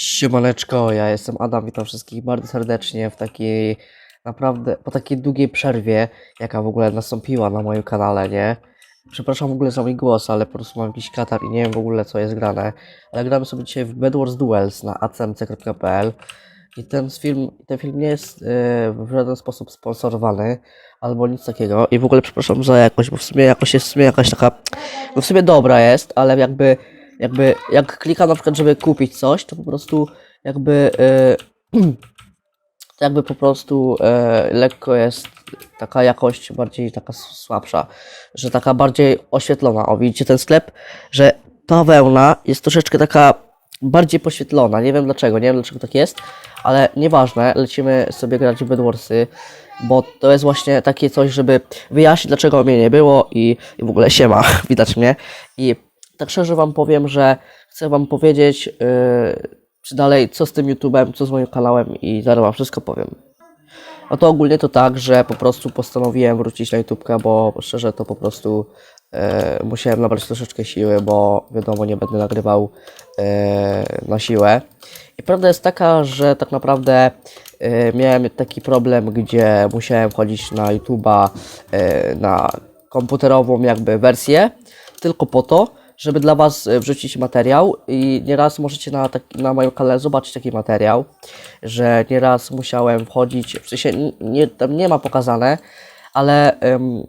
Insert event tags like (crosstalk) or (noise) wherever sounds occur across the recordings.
Siemaneczko, ja jestem Adam, witam wszystkich bardzo serdecznie w takiej naprawdę, po takiej długiej przerwie, jaka w ogóle nastąpiła na moim kanale, nie? Przepraszam w ogóle za mój głos, ale po prostu mam jakiś katar i nie wiem w ogóle co jest grane. Ale gramy sobie dzisiaj w Bed Wars Duels na acmc.pl i ten film, ten film nie jest e, w żaden sposób sponsorowany albo nic takiego i w ogóle przepraszam za jakość, bo w sumie jakość jest w sumie jakaś taka, no w sumie dobra jest, ale jakby jakby jak klikam na przykład, żeby kupić coś, to po prostu jakby e, (clears throat) to jakby po prostu e, lekko jest taka jakość bardziej taka słabsza, że taka bardziej oświetlona. O, widzicie ten sklep, że ta wełna jest troszeczkę taka bardziej poświetlona. Nie wiem dlaczego, nie wiem dlaczego tak jest, ale nieważne, lecimy sobie grać w Bedwarsy, bo to jest właśnie takie coś, żeby wyjaśnić dlaczego mnie nie było i, i w ogóle siema, (laughs) widać mnie. I tak szczerze wam powiem, że chcę wam powiedzieć yy, czy dalej co z tym YouTube'em, co z moim kanałem i zaraz wam wszystko powiem. No to ogólnie to tak, że po prostu postanowiłem wrócić na YouTube'kę, bo szczerze to po prostu e, musiałem nabrać troszeczkę siły, bo wiadomo, nie będę nagrywał e, na siłę. I prawda jest taka, że tak naprawdę e, miałem taki problem, gdzie musiałem chodzić na YouTube'a e, na komputerową jakby wersję, tylko po to, żeby dla Was e, wrzucić materiał i nieraz możecie na, taki, na moim kanale zobaczyć taki materiał, że nieraz musiałem wchodzić, w sensie nie, tam nie ma pokazane, ale em,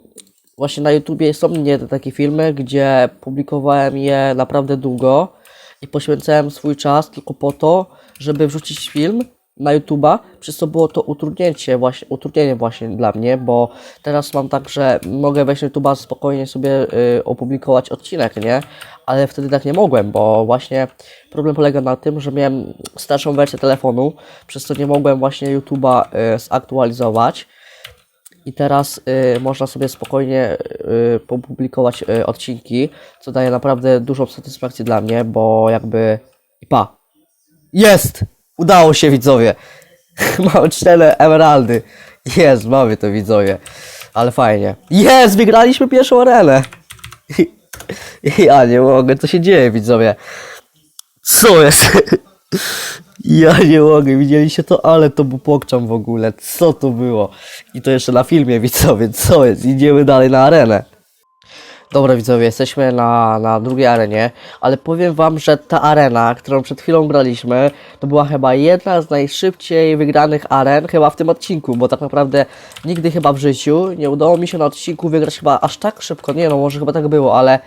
właśnie na YouTubie są mnie takie filmy, gdzie publikowałem je naprawdę długo i poświęcałem swój czas tylko po to, żeby wrzucić film na YouTube'a, przez co było to utrudnienie właśnie, utrudnienie właśnie dla mnie, bo teraz mam tak, że mogę wejść na YouTube'a spokojnie sobie y, opublikować odcinek, nie? Ale wtedy tak nie mogłem, bo właśnie problem polega na tym, że miałem starszą wersję telefonu, przez co nie mogłem właśnie YouTube'a y, zaktualizować. I teraz y, można sobie spokojnie y, popublikować y, odcinki, co daje naprawdę dużą satysfakcję dla mnie, bo jakby. I pa! Jest! Udało się widzowie! (laughs) Mamy cztery emeraldy. Jest, mamy to widzowie. Ale fajnie. Jest! Wygraliśmy pierwszą arenę! (laughs) Ja nie mogę, co się dzieje widzowie? Co jest? (laughs) Ja nie mogę, widzieliście to, ale to był pokczam w ogóle, co to było? I to jeszcze na filmie widzowie, co jest? Idziemy dalej na arenę. Dobra widzowie, jesteśmy na, na drugiej arenie, ale powiem wam, że ta arena, którą przed chwilą graliśmy, to była chyba jedna z najszybciej wygranych aren, chyba w tym odcinku, bo tak naprawdę nigdy chyba w życiu nie udało mi się na odcinku wygrać chyba aż tak szybko, nie no, może chyba tak było, ale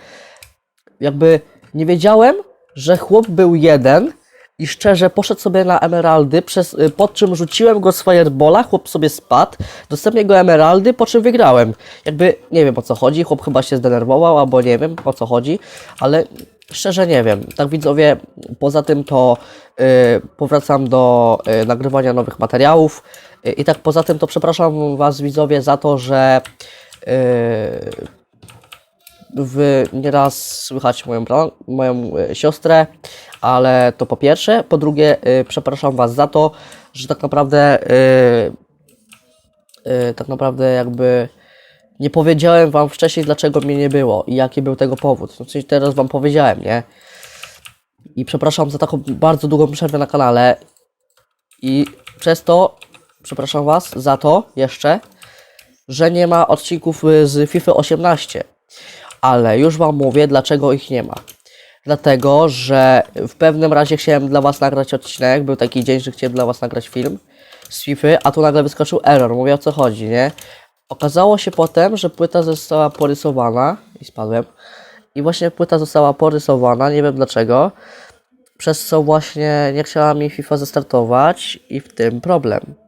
jakby nie wiedziałem, że chłop był jeden i szczerze poszedł sobie na emeraldy, przez, y, po czym rzuciłem go z firebola, chłop sobie spadł, dostałem jego emeraldy, po czym wygrałem. Jakby nie wiem o co chodzi, chłop chyba się zdenerwował, albo nie wiem o co chodzi, ale szczerze nie wiem. Tak widzowie, poza tym to y, powracam do y, nagrywania nowych materiałów y, i tak poza tym to przepraszam Was widzowie za to, że y, w, nieraz słychać moją, moją e, siostrę, ale to po pierwsze. Po drugie, e, przepraszam Was za to, że tak naprawdę e, tak naprawdę jakby nie powiedziałem Wam wcześniej, dlaczego mnie nie było i jaki był tego powód. No, coś teraz Wam powiedziałem, nie? I przepraszam za taką bardzo długą przerwę na kanale i przez to przepraszam Was za to jeszcze, że nie ma odcinków y, z FIFA 18 ale już Wam mówię, dlaczego ich nie ma. Dlatego, że w pewnym razie chciałem dla Was nagrać odcinek, był taki dzień, że chciałem dla Was nagrać film z FIFA, a tu nagle wyskoczył error, mówię o co chodzi, nie? Okazało się potem, że płyta została porysowana i spadłem. I właśnie płyta została porysowana, nie wiem dlaczego, przez co właśnie nie chciała mi FIFA zastartować i w tym problem.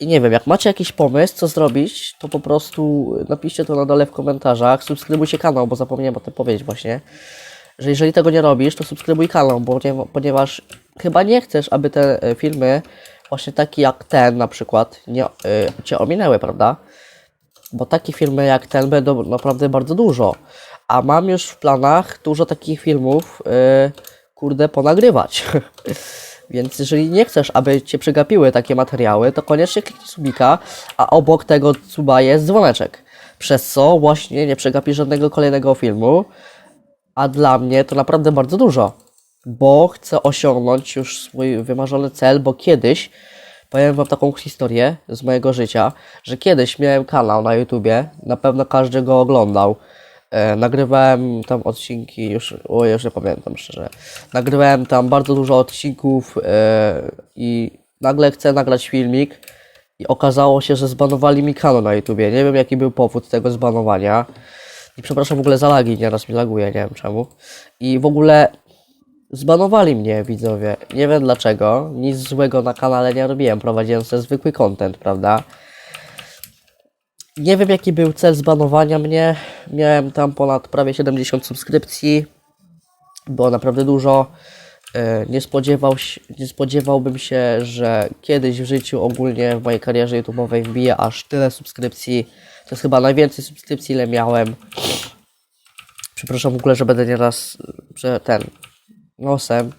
I nie wiem, jak macie jakiś pomysł, co zrobić, to po prostu napiszcie to na dole w komentarzach. Subskrybujcie kanał, bo zapomniałem o tym powiedzieć właśnie. Że jeżeli tego nie robisz, to subskrybuj kanał, bo nie, ponieważ chyba nie chcesz, aby te e, filmy, właśnie takie jak ten na przykład, nie, y, Cię ominęły, prawda? Bo takie filmy jak ten będą naprawdę bardzo dużo. A mam już w planach dużo takich filmów, y, kurde, ponagrywać. (laughs) Więc jeżeli nie chcesz, aby Cię przegapiły takie materiały, to koniecznie kliknij subika, a obok tego suba jest dzwoneczek. Przez co właśnie nie przegapisz żadnego kolejnego filmu, a dla mnie to naprawdę bardzo dużo. bo chcę osiągnąć już swój wymarzony cel, bo kiedyś, powiem wam taką historię z mojego życia, że kiedyś miałem kanał na YouTubie, na pewno każdy go oglądał. E, nagrywałem tam odcinki, już, o, już nie pamiętam szczerze. Nagrywałem tam bardzo dużo odcinków e, i nagle chcę nagrać filmik i okazało się, że zbanowali mi kanał na YouTubie. Nie wiem jaki był powód tego zbanowania. I przepraszam w ogóle za lagi, nieraz mi laguje, nie wiem czemu. I w ogóle zbanowali mnie widzowie. Nie wiem dlaczego. Nic złego na kanale nie robiłem. Prowadziłem sobie zwykły content, prawda? Nie wiem jaki był cel zbanowania mnie. Miałem tam ponad prawie 70 subskrypcji. Było naprawdę dużo. E, Nie, spodziewał się, nie spodziewałbym się, że kiedyś w życiu ogólnie w mojej karierze YouTube'owej wbiję aż tyle subskrypcji. To jest chyba najwięcej subskrypcji, ile miałem. Przepraszam w ogóle, że będę nieraz że ten nosem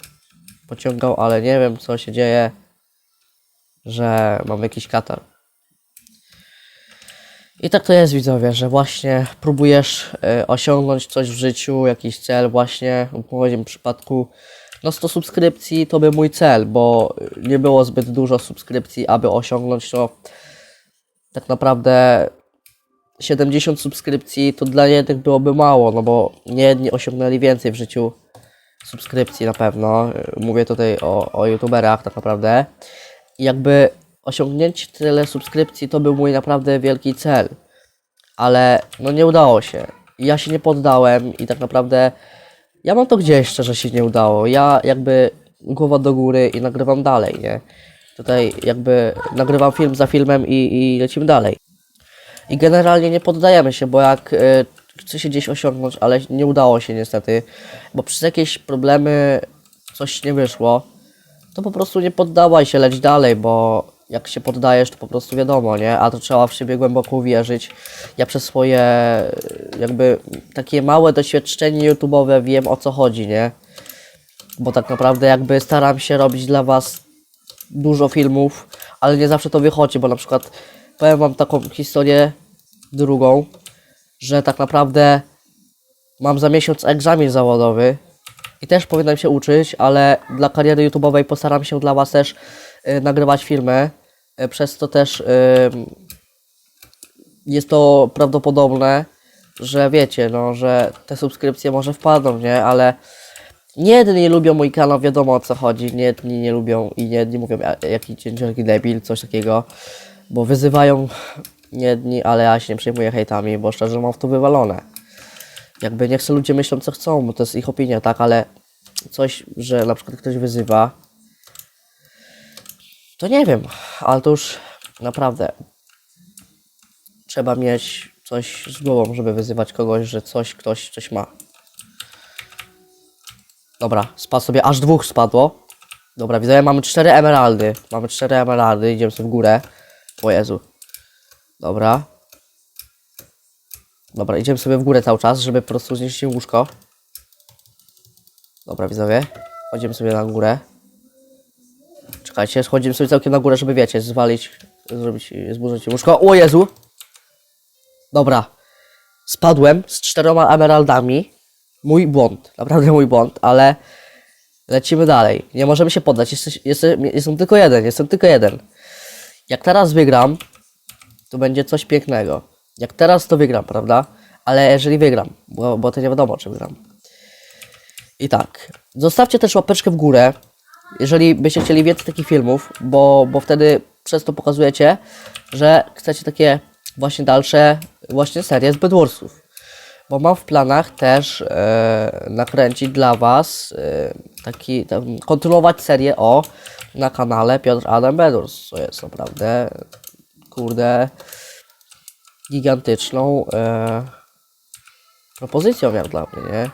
pociągał, ale nie wiem co się dzieje, że mam jakiś katar. I tak to jest widzowie, że właśnie próbujesz e, osiągnąć coś w życiu, jakiś cel właśnie, w moim przypadku no 100 subskrypcji to był mój cel, bo nie było zbyt dużo subskrypcji, aby osiągnąć to tak naprawdę 70 subskrypcji to dla jednych byłoby mało, no bo nie jedni osiągnęli więcej w życiu subskrypcji na pewno. Mówię tutaj o, o youtuberach tak naprawdę. I jakby osiągnięcie tyle subskrypcji to był mój naprawdę wielki cel. Ale no nie udało się. Ja się nie poddałem i tak naprawdę ja mam to gdzieś, szczerze się nie udało. Ja jakby głowa do góry i nagrywam dalej, nie? Tutaj jakby nagrywam film za filmem i, i lecimy dalej. I generalnie nie poddajemy się, bo jak y, chce się gdzieś osiągnąć, ale nie udało się niestety, bo przez jakieś problemy coś nie wyszło, to po prostu nie poddawaj się, leć dalej, bo jak się poddajesz, to po prostu wiadomo, nie? A to trzeba w siebie głęboko uwierzyć. Ja przez swoje y, jakby takie małe doświadczenie YouTube'owe wiem o co chodzi, nie? Bo tak naprawdę jakby staram się robić dla Was dużo filmów, ale nie zawsze to wychodzi, bo na przykład powiem wam taką historię drugą, że tak naprawdę mam za miesiąc egzamin zawodowy i też powinienem się uczyć, ale dla kariery YouTube'owej postaram się dla was też y, nagrywać filmy, przez to też jest to prawdopodobne, że wiecie, no, że te subskrypcje może wpadną, nie, ale nie jedni lubią mój kanał, wiadomo o co chodzi, nie jedni nie lubią i nie jedni mówią "Ja- jaki ciężki debil, coś takiego, bo wyzywają jedni, ale ja się nie przejmuję hejtami, bo szczerze mam w to wywalone. Jakby niech sobie ludzie myślą co chcą, bo to jest ich opinia, tak, ale coś, że na przykład ktoś wyzywa, to nie wiem, ale to już naprawdę trzeba mieć coś z głową, żeby wyzywać kogoś, że coś, ktoś coś ma. Dobra, spadł sobie, aż dwóch spadło. Dobra, widzę, mamy cztery emeraldy. Mamy cztery emeraldy, idziemy sobie w górę. O Jezu. Dobra. Dobra, idziemy sobie w górę cały czas, żeby po prostu się łóżko. Dobra, widzowie. Chodzimy sobie na górę. Czekajcie, schodzimy sobie całkiem na górę, żeby wiecie, zwalić, zrobić, zburzyć łóżko. O Jezu! Dobra. Spadłem z czteroma emeraldami. Mój błąd, naprawdę mój błąd, ale lecimy dalej. Nie możemy się poddać. Jestem, jestem tylko jeden, jestem tylko jeden. Jak teraz wygram, to będzie coś pięknego. Jak teraz to wygram, prawda? Ale jeżeli wygram, bo, bo to nie wiadomo, czy wygram. I tak, zostawcie też łapeczkę w górę, jeżeli byście chcieli więcej takich filmów, bo, bo wtedy przez to pokazujecie, że chcecie takie właśnie dalsze właśnie serie z Bedwarsów. Bo mam w planach też e, nakręcić dla Was e, taki, tam, kontynuować serię o na kanale Piotr Adam Bedwars, co jest naprawdę kurde gigantyczną e, propozycją jak dla mnie, nie?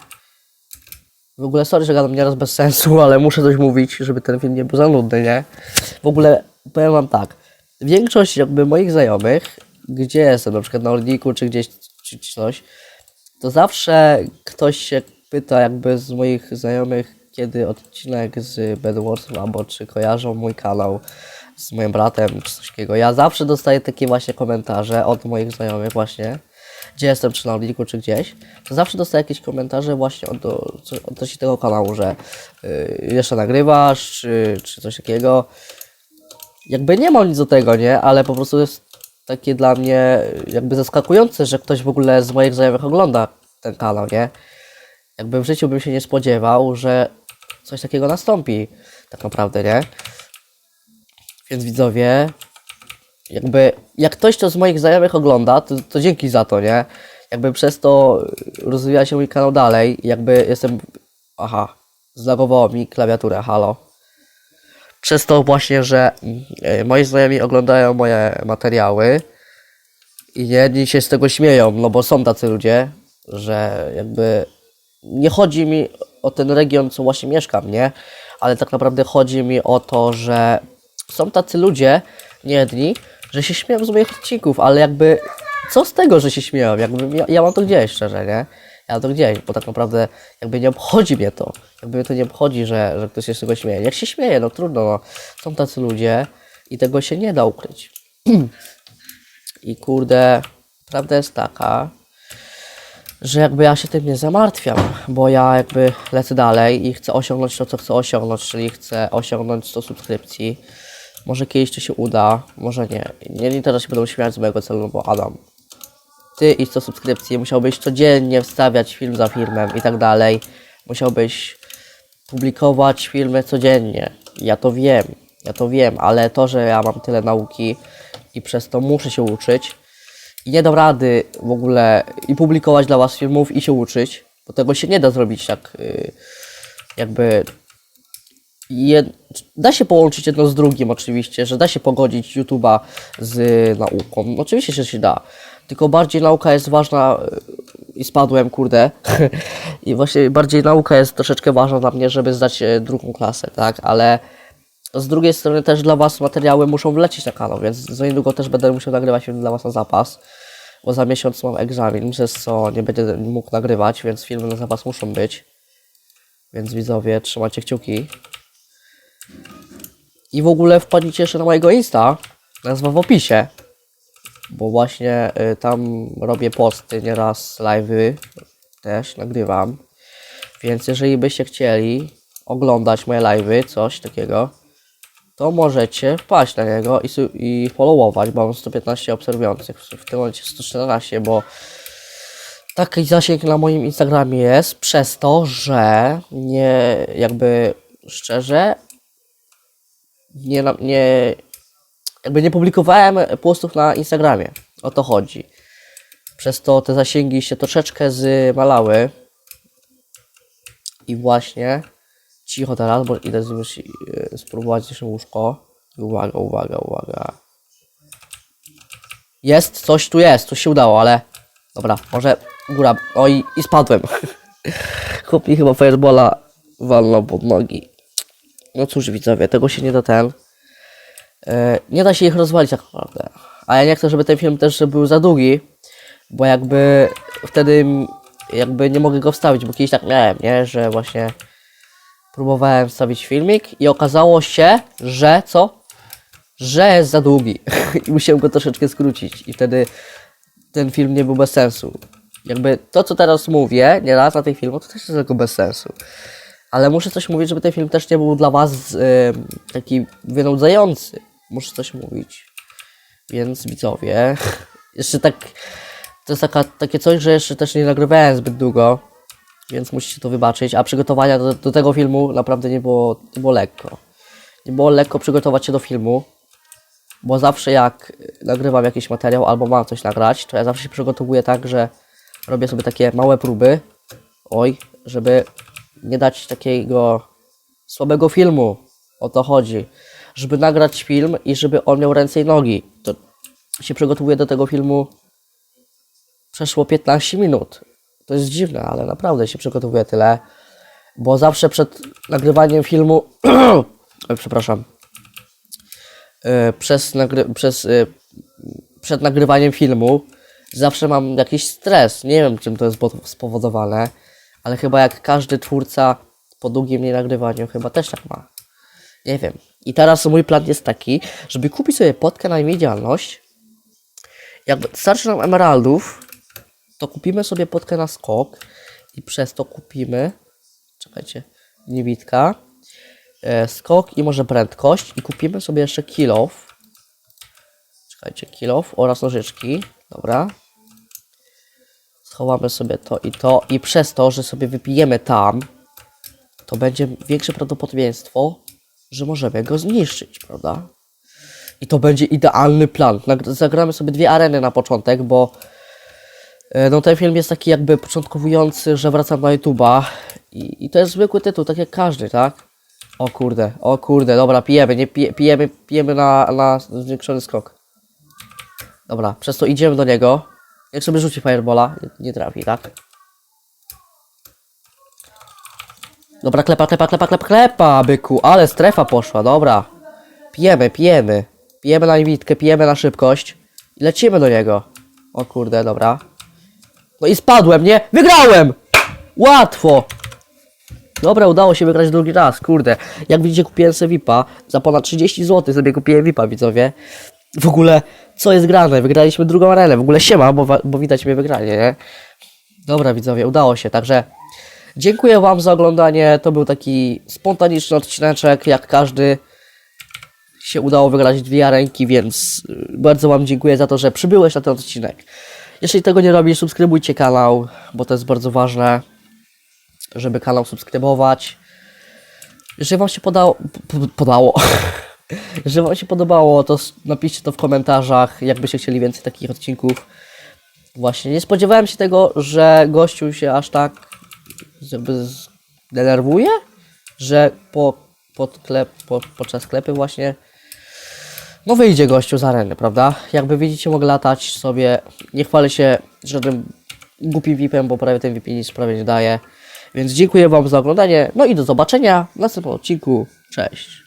W ogóle sorry, że gadam nieraz bez sensu, (laughs) ale muszę coś mówić, żeby ten film nie był za nudny, nie? W ogóle powiem wam tak, większość jakby moich znajomych, gdzie jestem, na przykład na Orliku, czy gdzieś, czy, coś, to zawsze ktoś się pyta jakby z moich znajomych, kiedy odcinek z Bedwarsów, albo czy kojarzą mój kanał z moim bratem, czy coś takiego. Ja zawsze dostaję takie właśnie komentarze od moich znajomych właśnie. Gdzie jestem, czy na odlinku, czy gdzieś, to zawsze dostaję jakieś komentarze właśnie od, odnośnie tego kanału, że y, jeszcze nagrywasz, czy, czy coś takiego. Jakby nie mam nic do tego, nie? Ale po prostu jest takie dla mnie jakby zaskakujące, że ktoś w ogóle z moich znajomych ogląda ten kanał, nie? Jakby w życiu bym się nie spodziewał, że coś takiego nastąpi, tak naprawdę, nie? Więc widzowie, jakby jak ktoś to z moich znajomych ogląda, to, to dzięki za to, nie? Jakby przez to rozwija się mój kanał dalej, jakby jestem... Aha, zlagowało mi klawiaturę, halo. Przez to właśnie, że mm, moi znajomi oglądają moje materiały i jedni się z tego śmieją, no bo są tacy ludzie, że jakby nie chodzi mi o ten region, co właśnie mieszkam, nie? Ale tak naprawdę chodzi mi o to, że są tacy ludzie, nie jedni, że się śmieją z moich odcinków, ale jakby co z tego, że się śmieją? Jakby ja, ja mam to gdzieś, szczerze, nie? Ja mam to gdzieś, bo tak naprawdę jakby nie obchodzi mnie to. Jakby mnie to nie obchodzi, że, że ktoś się z tego śmieje. Jak się śmieje, no trudno, no. Są tacy ludzie i tego się nie da ukryć. (clears throat) I kurde, prawda jest taka, że jakby ja się tym nie zamartwiam, bo ja jakby lecę dalej i chcę osiągnąć to, co chcę osiągnąć, czyli chcę osiągnąć 100 subskrypcji. Może kiedyś to się uda, może nie. Nie, teraz się będą śmiać z mojego celu, bo Adam, ty i 100 subskrypcji, musiałbyś codziennie wstawiać film za filmem i tak dalej. Musiałbyś publikować filmy codziennie. Ja to wiem, ja to wiem, ale to, że ja mam tyle nauki i przez to muszę się uczyć i nie dam rady w ogóle i publikować dla was filmów i się uczyć, bo tego się nie da zrobić tak jakby jed... da się połączyć jedno z drugim oczywiście, że da się pogodzić YouTube'a z nauką. Oczywiście, że się da. Tylko bardziej nauka jest ważna y, i spadłem, kurde. (laughs) I właśnie bardziej nauka jest troszeczkę ważna dla mnie, żeby zdać e, drugą klasę, tak? Ale z drugiej strony też dla Was materiały muszą wlecieć na kanał, więc za niedługo też będę musiał nagrywać film dla Was na zapas, bo za miesiąc mam egzamin, przez co nie będę mógł nagrywać, więc filmy na zapas muszą być. Więc widzowie, trzymajcie kciuki. I w ogóle wpadnijcie jeszcze na mojego Insta, nazwa w opisie, bo właśnie y, tam robię posty, nieraz live'y też nagrywam. Więc jeżeli byście chcieli oglądać moje live'y, coś takiego, to możecie wpaść na niego i, i followować, bo mam 115 obserwujących, w tym momencie 114, bo taki zasięg na moim Instagramie jest, przez to, że nie, jakby szczerze, nie, nie, jakby nie publikowałem postów na Instagramie, o to chodzi. Przez to te zasięgi się troszeczkę zmalały i właśnie cicho teraz, bo idę już spróbować jeszcze łóżko. Uwaga, uwaga, uwaga. Jest, coś tu jest, coś się udało, ale dobra, może góra. Oj, i spadłem. (laughs) Chłop chyba firebola walnął pod nogi. No cóż, widzowie, tego się nie da ten. E, nie da się ich rozwalić tak naprawdę. A ja nie chcę, żeby ten film też był za długi, bo jakby wtedy jakby nie mogę go wstawić, bo kiedyś tak miałem, nie? Że właśnie próbowałem wstawić filmik i okazało się, że co? Że jest za długi (laughs) i musiałem go troszeczkę skrócić i wtedy ten film nie był bez sensu. Jakby to, co teraz mówię, nieraz na tych filmach, to też jest tylko bez sensu. Ale muszę coś mówić, żeby ten film też nie był dla was y, taki wynudzający. Muszę coś mówić. Więc widzowie, (laughs) jeszcze tak, to jest taka, takie coś, że jeszcze też nie nagrywałem zbyt długo, więc musicie to wybaczyć. A przygotowania do, do tego filmu naprawdę nie było, nie było lekko. Nie było lekko przygotować się do filmu, bo zawsze jak nagrywam jakiś materiał albo mam coś nagrać, to ja zawsze się przygotowuję tak, że robię sobie takie małe próby, oj, żeby nie dać takiego słabego filmu. O to chodzi. Żeby nagrać film i żeby on miał ręce i nogi. To się przygotowuję do tego filmu przeszło 15 minut. To jest dziwne, ale naprawdę się przygotowuję tyle. Bo zawsze przed nagrywaniem filmu. (clears throat) Przepraszam. E, Przez, nagry... przez e, przed nagrywaniem filmu zawsze mam jakiś stres. Nie wiem, czym to jest spowodowane, ale chyba jak każdy twórca po długim nienagrywaniu chyba też tak ma. Nie wiem. I teraz mój plan jest taki, żeby kupić sobie podkę na niewidzialność. Jak starczy nam emeraldów, to kupimy sobie podkę na skok i przez to kupimy, czekajcie, niewitka, e, skok i może prędkość i kupimy sobie jeszcze kilof. Czekajcie, kilof oraz nożyczki, dobra. Schowamy sobie to i to i przez to, że sobie wypijemy tam, to będzie większe prawdopodobieństwo, że możemy go zniszczyć, prawda? I to będzie idealny plan. Zagramy sobie dwie areny na początek, bo e, no ten film jest taki jakby początkowujący, że wracam na YouTube'a i, i to jest zwykły tytuł, tak jak każdy, tak? O kurde, o kurde, dobra, pijemy, nie pije, pijemy, pijemy na, na zwiększony skok. Dobra, przez to idziemy do niego. Jak sobie rzuci firebola, nie, trafi, tak? Dobra, klepa, klepa, klepa, klepa, klepa, byku, ale strefa poszła, dobra. Pijemy, pijemy. Pijemy na niewidkę, pijemy na szybkość. I lecimy do niego. O kurde, dobra. No i spadłem, nie? Wygrałem! Łatwo! Dobra, udało się wygrać drugi raz, kurde. Jak widzicie, kupiłem sobie VIPa. Za ponad 30 zł sobie kupiłem VIPa, widzowie. W ogóle, co jest grane? Wygraliśmy drugą arenę. W ogóle siema, bo, bo widać mnie wygranie, nie? Dobra, widzowie, udało się, także... Dziękuję Wam za oglądanie. To był taki spontaniczny odcineczek, jak każdy się udało wygrać dwie ręki, więc y, bardzo Wam dziękuję za to, że przybyłeś na ten odcinek. Jeśli tego nie robisz, subskrybujcie kanał, bo to jest bardzo ważne, żeby kanał subskrybować. Jeżeli Wam się podało, podało, (laughs) jeżeli Wam się podobało, to napiszcie to w komentarzach, jakbyście chcieli więcej takich odcinków. Właśnie, nie spodziewałem się tego, że gościu się aż tak jakby denerwuje, że po, pod klep, po, podczas sklepy właśnie no wyjdzie gościu z areny, prawda? Jakby widzicie, mogę latać sobie, nie chwalę się żadnym głupim VIP-em, bo prawie ten VIP nic prawie nie daje. Więc dziękuję Wam za oglądanie, no i do zobaczenia w następnym odcinku. Cześć!